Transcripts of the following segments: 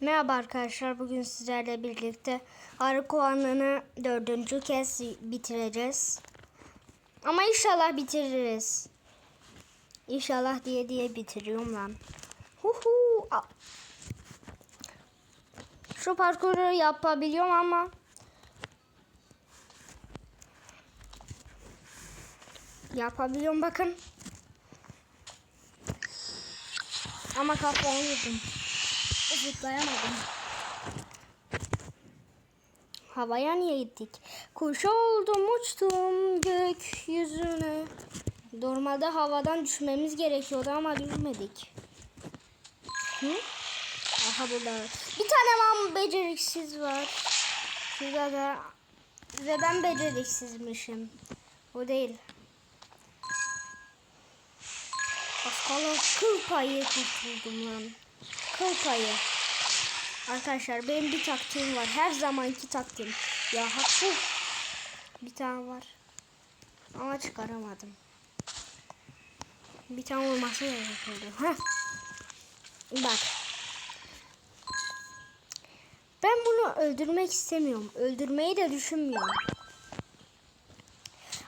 Merhaba arkadaşlar. Bugün sizlerle birlikte arı kovanını dördüncü kez bitireceğiz. Ama inşallah bitiririz. İnşallah diye diye bitiriyorum lan. Huhu. Şu parkuru yapabiliyorum ama yapabiliyorum bakın. Ama kafayı yedim. Zıplayamadım. Havaya niye gittik? Kuş oldum uçtum gökyüzüne. Normalde havadan düşmemiz gerekiyordu ama düşmedik. Hı? Aha burada. Bir tane man beceriksiz var. Şurada da. Ve ben beceriksizmişim. O değil. Baskala kıl payı kurtuldum lan. Kıl payı. Arkadaşlar benim bir taktiğim var. Her zamanki taktiğim. Ya haklı. Bir tane var. Ama çıkaramadım. Bir tane olması gerekiyordu. Heh. Bak. Ben bunu öldürmek istemiyorum. Öldürmeyi de düşünmüyorum.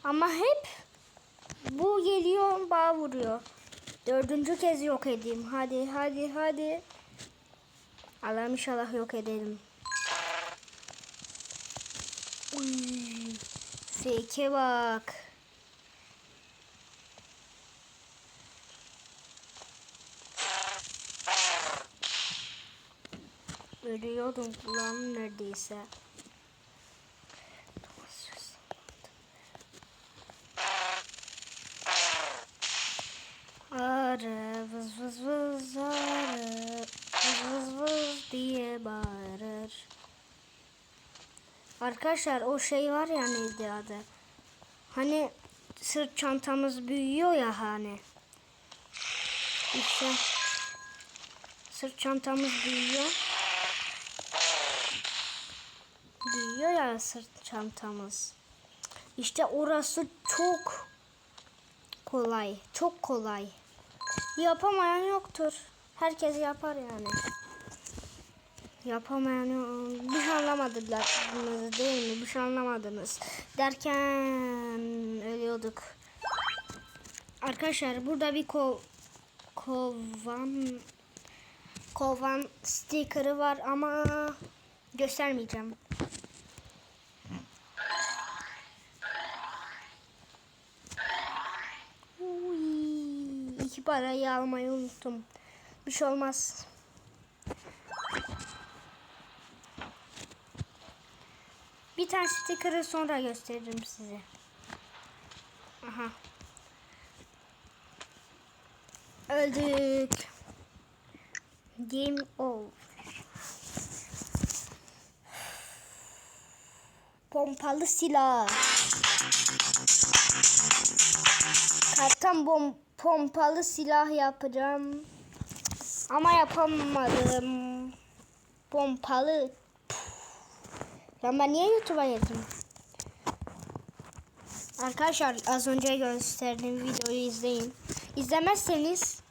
Ama hep bu geliyor bağ vuruyor. Dördüncü kez yok edeyim. Hadi hadi hadi. Allah'ım inşallah yok edelim. Fake'e bak. Ölüyordum kulağım neredeyse. Arı vız vız vız arı vız vız vız diye bağırır. Arkadaşlar o şey var ya neydi adı? Hani sırt çantamız büyüyor ya hani. İşte sırt çantamız büyüyor. Büyüyor ya sırt çantamız. İşte orası çok kolay. Çok kolay. Yapamayan yoktur. Herkes yapar yani. Yapamayan bir şey anlamadılar değil mi? Bir şey anlamadınız. Derken ölüyorduk. Arkadaşlar burada bir kov kovan kovan sticker'ı var ama göstermeyeceğim. Uy, iki parayı almayı unuttum. Bir şey olmaz. Tane sticker'ı sonra gösteririm size. Aha. Öldük. Game over. Pompalı silah. Kartan bom pompalı silah yapacağım. Ama yapamadım. Pompalı. Lan ben niye YouTube'a girdim? Arkadaşlar az önce gösterdiğim videoyu izleyin. İzlemezseniz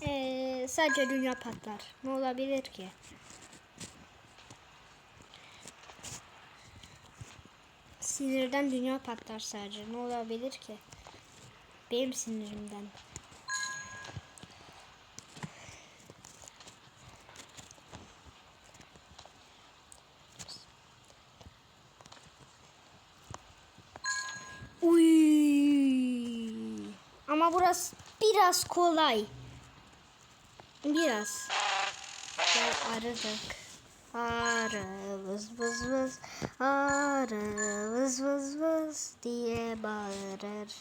eee, sadece dünya patlar. Ne olabilir ki? Sinirden dünya patlar sadece. Ne olabilir ki? Benim sinirimden. Uy. Ama burası biraz kolay. Biraz. Gel aradık. Arı vız vız vız Arı vız vız vız diye bağırır.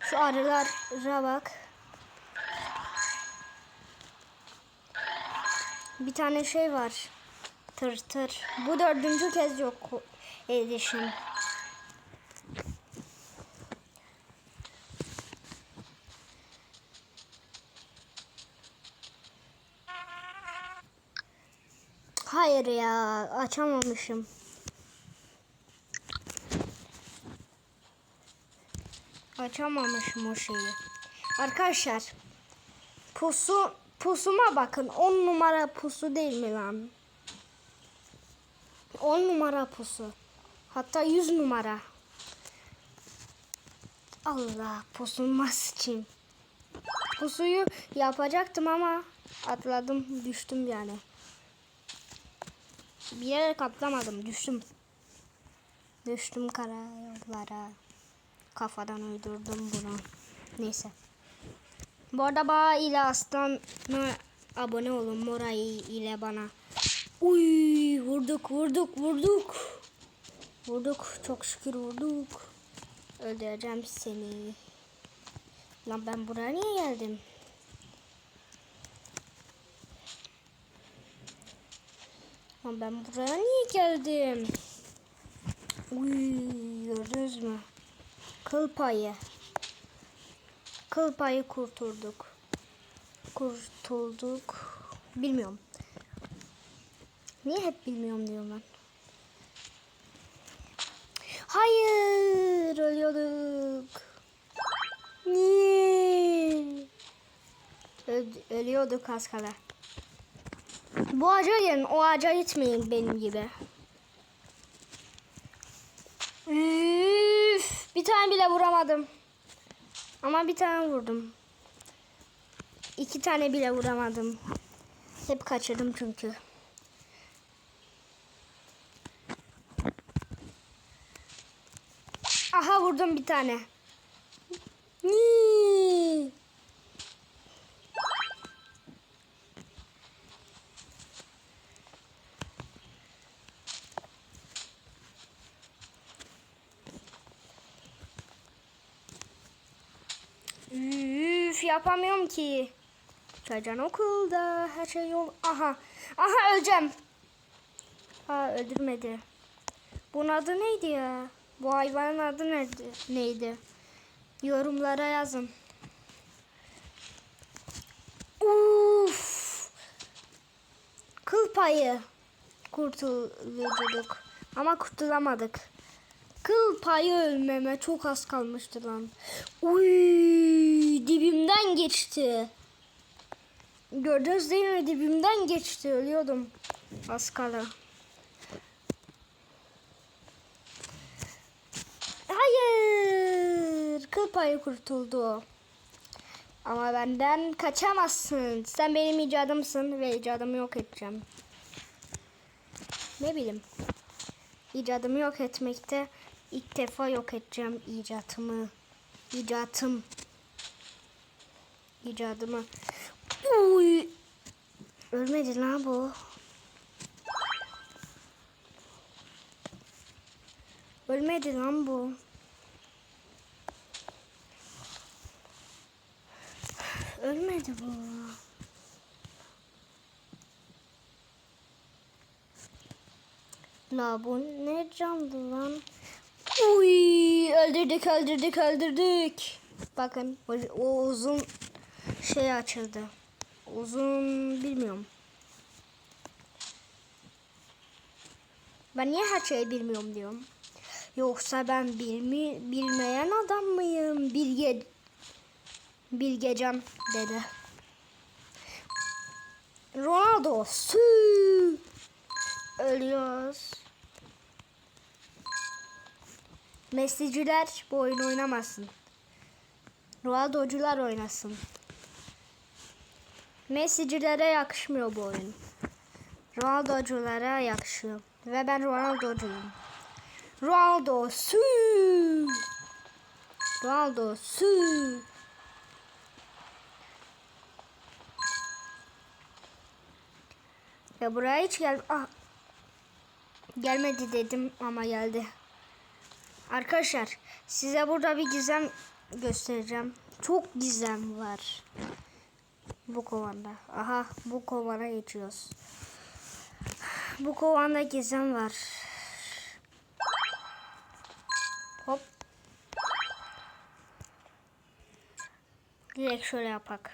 Şu arılara bak. Bir tane şey var. Tır tır. Bu dördüncü kez yok edişim. Hayır ya açamamışım. Açamamışım o şeyi. Arkadaşlar pusu Pusuma bakın. 10 numara pusu değil mi lan? 10 numara pusu. Hatta 100 numara. Allah pusuma sıçayım. Pusuyu yapacaktım ama atladım düştüm yani. Bir yere katlamadım düştüm. Düştüm kara yollara. Kafadan uydurdum bunu. Neyse. Bu arada bana ile aslan'a abone olun. Moray ile bana. Uy vurduk vurduk vurduk. Vurduk çok şükür vurduk. Öldüreceğim seni. Lan ben buraya niye geldim? Lan ben buraya niye geldim? Uy gördünüz mü? Kıl payı. Kurtulduk. Kurtulduk. Bilmiyorum. Niye hep bilmiyorum diyorum ben. Hayır ölüyorduk. Niye? Öl- ölüyorduk az kala. Bu ağaca gelin. O ağaca gitmeyin benim gibi. Üf, bir tane bile vuramadım. Ama bir tane vurdum. İki tane bile vuramadım. Hep kaçırdım çünkü. Aha vurdum bir tane. Nii. Üf yapamıyorum ki. Çaycan okulda her şey yol. Aha. Aha öleceğim. Ha öldürmedi. Bunun adı neydi ya? Bu hayvanın adı neydi? neydi? Yorumlara yazın. Uf. Kıl payı kurtulduk. Ama kurtulamadık. Kıl payı ölmeme çok az kalmıştı lan. Uy, dibimden geçti. Gördünüz değil mi? Dibimden geçti. Ölüyordum. Az kala. Hayır. Kıl payı kurtuldu. Ama benden kaçamazsın. Sen benim icadımsın ve icadımı yok edeceğim. Ne bileyim. İcadımı yok etmekte ilk defa yok edeceğim icatımı. İcatım. İcadımı. Uy. Ölmedi lan bu. Ölmedi lan bu. Ölmedi bu. La bu ne canlı lan? Uy öldürdük öldürdük öldürdük. Bakın o, uzun şey açıldı. Uzun bilmiyorum. Ben niye her şeyi bilmiyorum diyorum. Yoksa ben bilmi, bilmeyen adam mıyım? Bilge Bilgecan dedi. Ronaldo su ölüyoruz. Messiciler bu oyunu oynamasın. Ronaldo'cular oynasın. Messicilere yakışmıyor bu oyun. Ronaldo'culara yakışıyor. Ve ben Ronaldo'cuyum. Ronaldo su. Ronaldo su. Ya buraya hiç gel ah. gelmedi dedim ama geldi. Arkadaşlar size burada bir gizem göstereceğim. Çok gizem var. Bu kovanda. Aha bu kovana geçiyoruz. Bu kovanda gizem var. Hop. Direkt şöyle yapak.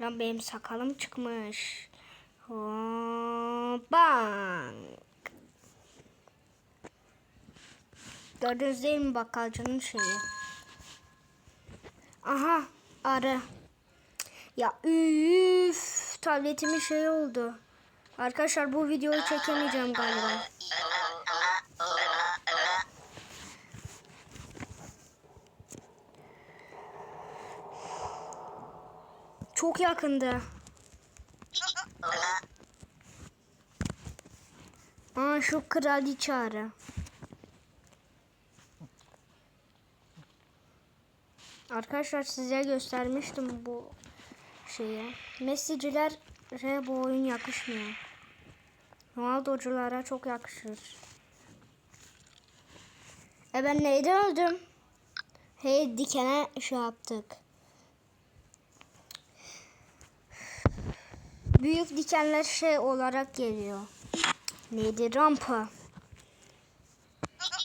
Lan benim sakalım çıkmış. Hop, Bang. Gördünüz değil mi bakkalcının şeyi? Aha arı. Ya üf tabletimin şey oldu. Arkadaşlar bu videoyu çekemeyeceğim galiba. Çok yakındı. Aa şu kraliçe arı. Arkadaşlar size göstermiştim bu şeyi. Messicilere bu oyun yakışmıyor. Ronaldo'culara çok yakışır. E ben neyden öldüm? Hey dikene şey yaptık. Büyük dikenler şey olarak geliyor. Neydi rampa?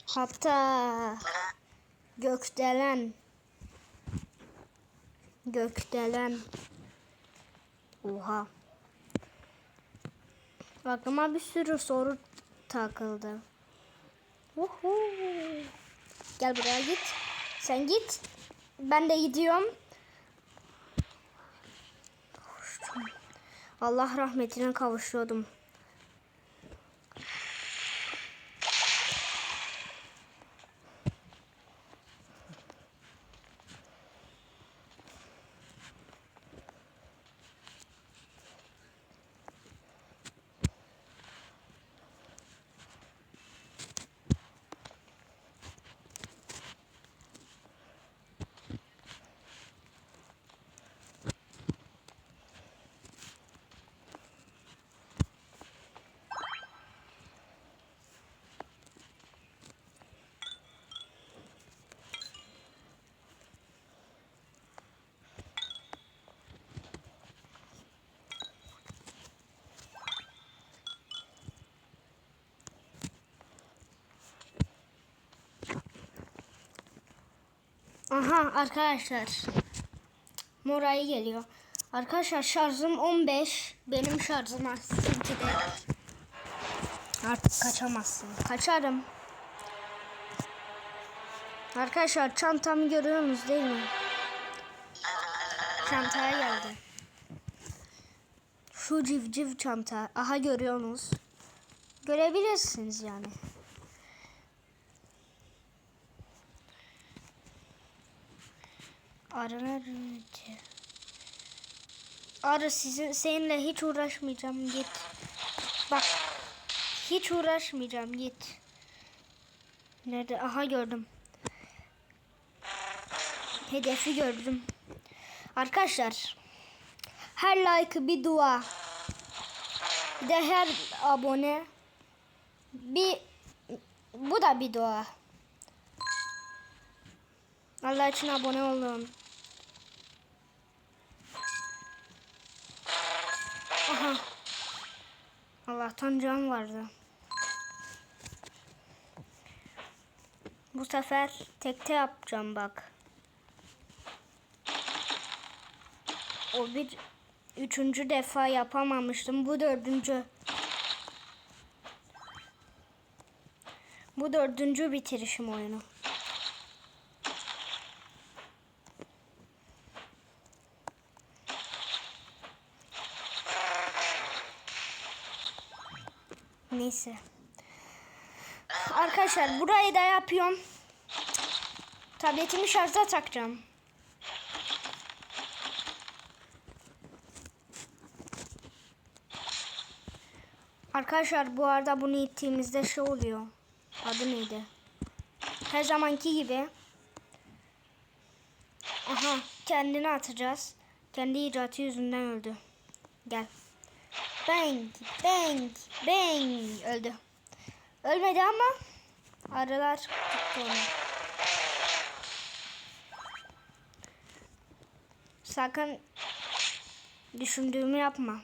Hatta gökdelen. Gökdelen. Oha. Aklıma bir sürü soru takıldı. Uhu. Gel buraya git. Sen git. Ben de gidiyorum. Allah rahmetine kavuşuyordum. Aha arkadaşlar. Moray geliyor. Arkadaşlar şarjım 15. Benim şarjım. Sizinki de. Artık kaçamazsın. Kaçarım. Arkadaşlar çantamı görüyorsunuz değil mi? Çantaya geldi. Şu civciv çanta. Aha görüyorsunuz. Görebilirsiniz yani. Arılar Arı sizin seninle hiç uğraşmayacağım git. Bak. Hiç uğraşmayacağım git. Nerede? Aha gördüm. Hedefi gördüm. Arkadaşlar her like bir dua. Bir de her abone bir bu da bir dua. Allah için abone olun. Allah'tan can vardı. Bu sefer tekte yapacağım bak. O bir üçüncü defa yapamamıştım. Bu dördüncü. Bu dördüncü bitirişim oyunu. Neyse. Arkadaşlar burayı da yapıyorum. Tabletimi şarja takacağım. Arkadaşlar bu arada bunu ittiğimizde şey oluyor. Adı neydi? Her zamanki gibi. Aha kendini atacağız. Kendi icatı yüzünden öldü. Gel. Bang, bang, bang. Öldü. Ölmedi ama arılar tuttu onu. Sakın düşündüğümü yapma.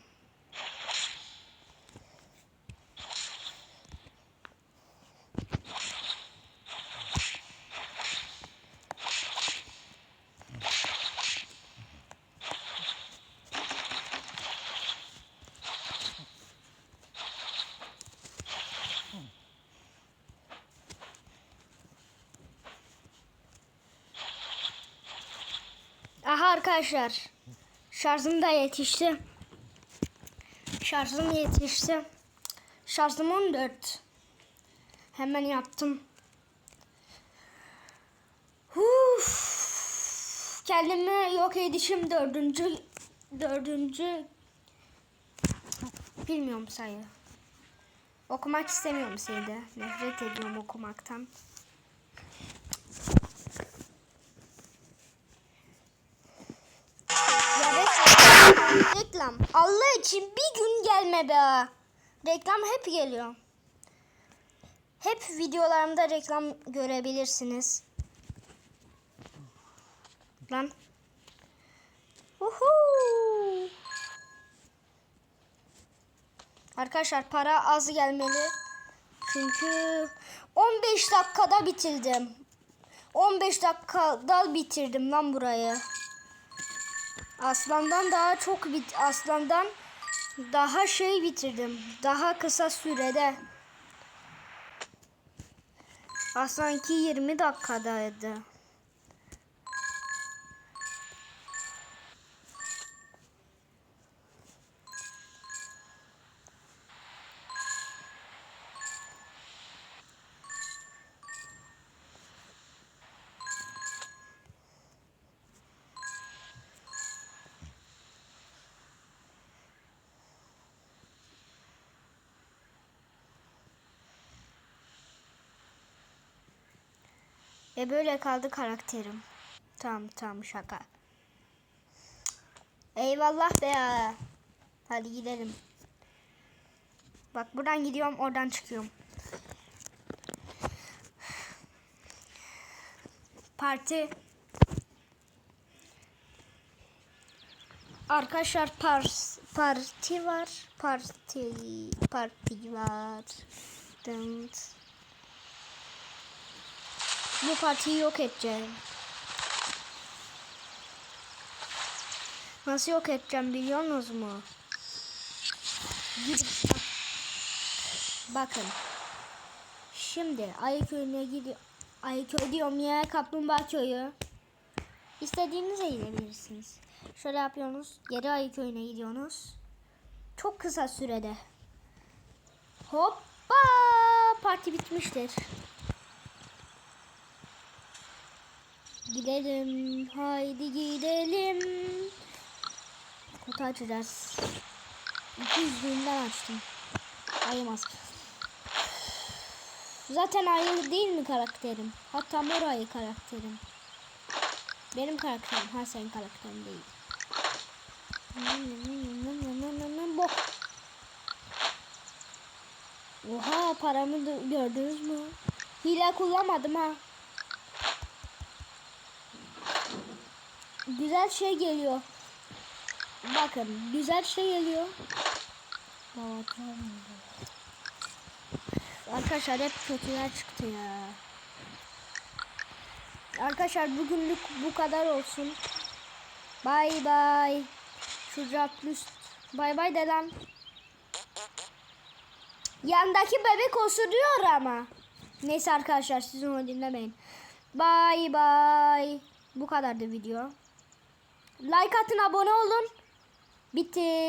Aha arkadaşlar. Şarjım da yetişti. Şarjım yetişti. Şarjım 14. Hemen yaptım. Uf. Kendimi yok edişim dördüncü dördüncü bilmiyorum sayı. Okumak istemiyorum sayıda. Nefret ediyorum okumaktan. Reklam. Allah için bir gün gelme be. Reklam hep geliyor. Hep videolarımda reklam görebilirsiniz. Lan. Uhu. Arkadaşlar para az gelmeli. Çünkü 15 dakikada bitirdim. 15 dakikada bitirdim lan burayı. Aslandan daha çok bit aslandan daha şey bitirdim. Daha kısa sürede. Aslanki 20 dakikadaydı. E böyle kaldı karakterim. Tamam tamam şaka. Eyvallah be ya. Hadi gidelim. Bak buradan gidiyorum oradan çıkıyorum. Parti. Arkadaşlar pars, parti var. Parti parti var. Dınt. Bu partiyi yok edeceğim. Nasıl yok edeceğim biliyor musunuz mu? Gidip bak- bakın. Şimdi Ayı köyüne gidiyor. Ayı köy diyorum ya kaplumbağa köyü. İstediğinize gidebilirsiniz. Şöyle yapıyorsunuz. Geri Ayı köyüne gidiyorsunuz. Çok kısa sürede. Hoppa! Parti bitmiştir. Gidelim, haydi gidelim. Kutu açacağız. 200 binden açtım. Ayımaz. Zaten ayı değil mi karakterim? Hatta mor ayı karakterim. Benim karakterim. Ha senin karakterin değil. Bok. Oha paramı gördünüz mü? Hile kullanmadım ha. Güzel şey geliyor. Bakın güzel şey geliyor. Arkadaşlar hep kötüler çıktı ya. Arkadaşlar bugünlük bu kadar olsun. Bay bay. Şurada plus. Bay bay de lan. Yandaki bebek osuruyor ama. Neyse arkadaşlar siz onu dinlemeyin. Bay bay. Bu kadardı video. Like atın abone olun. Bitti.